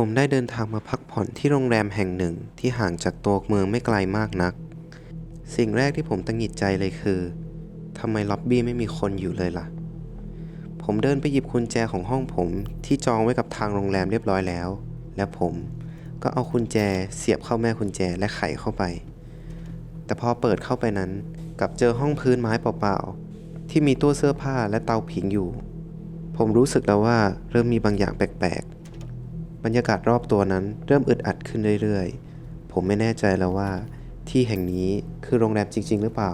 ผมได้เดินทางมาพักผ่อนที่โรงแรมแห่งหนึ่งที่ห่างจากตัวเมืองไม่ไกลมากนัก สิ่งแรกที่ผมตังหงิดใจเลยคือทำไมล็อบบี้ไม่มีคนอยู่เลยล่ะ ผมเดินไปหยิบกุญแจของห้องผมที่จองไว้กับทางโรงแรมเรียบร้อยแล้ว และผมก็เอากุญแจเสียบเข้าแม่กุญแจและไขเข้าไป แต่พอเปิดเข้าไปนั้น กลับเจอห้องพื้นไม้เปล่าๆที่มีตู้เสื้อผ้าและเตาผิงอยู่ ผมรู้สึกแล้วว่าเริ่มมีบางอย่างแปลกๆ บรรยากาศรอบตัวนั้นเริ่มอึดอัดขึ้นเรื่อยๆ ผมไม่แน่ใจแล้วว่า ที่แห่งนี้คือโรงแรมจริง ๆ หรือเปล่า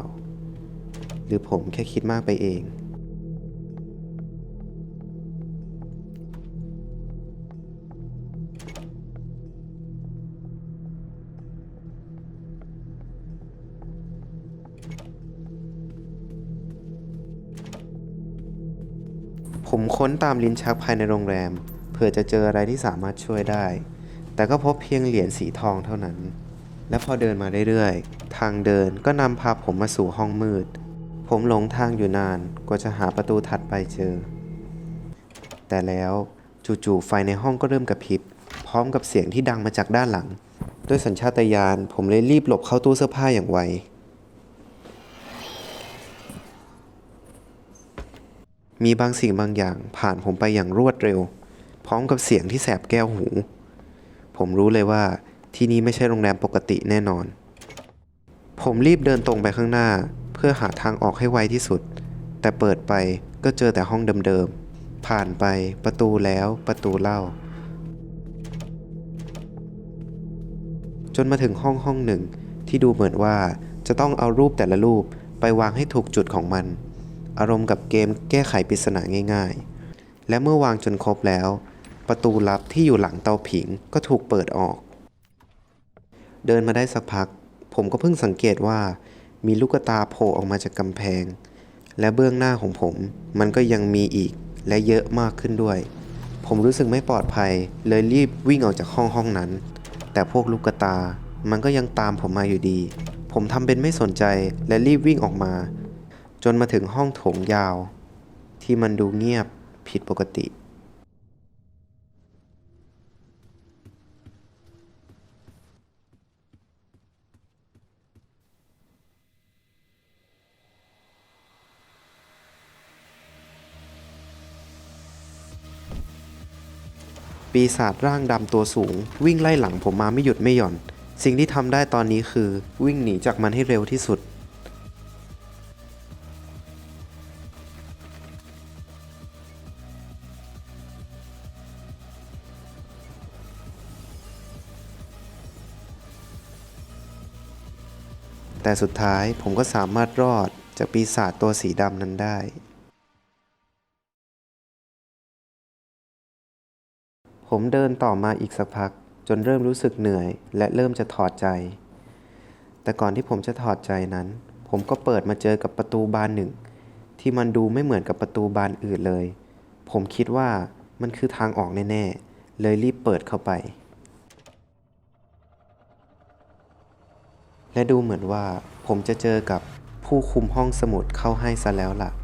หรือผมแค่คิดมากไปเอง ผมค้นตามลิ้นชักภายในโรงแรม เพื่อจะเจออะไรที่สามารถช่วยได้ แต่ก็พบเพียงเหรียญสีทองเท่านั้น และพอเดินมาเรื่อยๆ ทางเดินก็นำพาผมมาสู่ห้องมืด ผมหลงทางอยู่นานกว่าจะหาประตูถัดไปเจอ แต่แล้วจู่ๆไฟในห้องก็เริ่มกระพริบ พร้อมกับเสียงที่ดังมาจากด้านหลัง ด้วยสัญชาตญาณผมเลยรีบหลบเข้าตู้เสื้อผ้าอย่างไวมีบางสิ่งบางอย่างผ่านผมไปอย่างรวดเร็ว พร้อมกับเสียงที่แสบแก้วหู ผมรู้เลยว่าที่นี่ไม่ใช่โรงแรมปกติแน่นอน ผมรีบเดินตรงไปข้างหน้า เพื่อหาทางออกให้ไวที่สุด แต่เปิดไปก็เจอแต่ห้องเดิมๆ ผ่านไปประตูแล้วประตูเล่า จนมาถึงห้องห้องหนึ่ง ที่ดูเหมือนว่าจะต้องเอารูปแต่ละรูปไปวางให้ถูกจุดของมัน อารมณ์กับเกมแก้ไขปริศนาง่าย ๆ และเมื่อวางจนครบแล้ว ประตูลับที่อยู่หลังเตาผิงก็ถูกเปิดออก เดินมาได้สักพัก ผมก็เพิ่งสังเกตว่า มีลูกตาโผล่ออกมาจากกำแพง และเบื้องหน้าของผม มันก็ยังมีอีกและเยอะมากขึ้นด้วย ผมรู้สึกไม่ปลอดภัย เลยรีบวิ่งออกจากห้องห้องนั้น แต่พวกลูกตา มันก็ยังตามผมมาอยู่ดี ผมทำเป็นไม่สนใจและรีบวิ่งออกมา จนมาถึงห้องโถงยาว ที่มันดูเงียบผิดปกติ ปีศาจร่างดำตัวสูง วิ่งไล่หลังผมมาไม่หยุดไม่หย่อน สิ่งที่ทำได้ตอนนี้คือ วิ่งหนีจากมันให้เร็วที่สุด แต่สุดท้ายผมก็สามารถรอดจากปีศาจตัวสีดำนั้นได้ ผมเดินต่อมาอีกสักพัก จนเริ่มรู้สึกเหนื่อย และเริ่มจะถอดใจ แต่ก่อนที่ผมจะถอดใจนั้น ผมก็เปิดมาเจอกับประตูบานหนึ่ง ที่มันดูไม่เหมือนกับประตูบานอื่นเลย ผมคิดว่ามันคือทางออกแน่ๆ เลยรีบเปิดเข้าไป และดูเหมือนว่าผมจะเจอกับผู้คุมห้องสมุดเข้าให้ซะแล้วล่ะ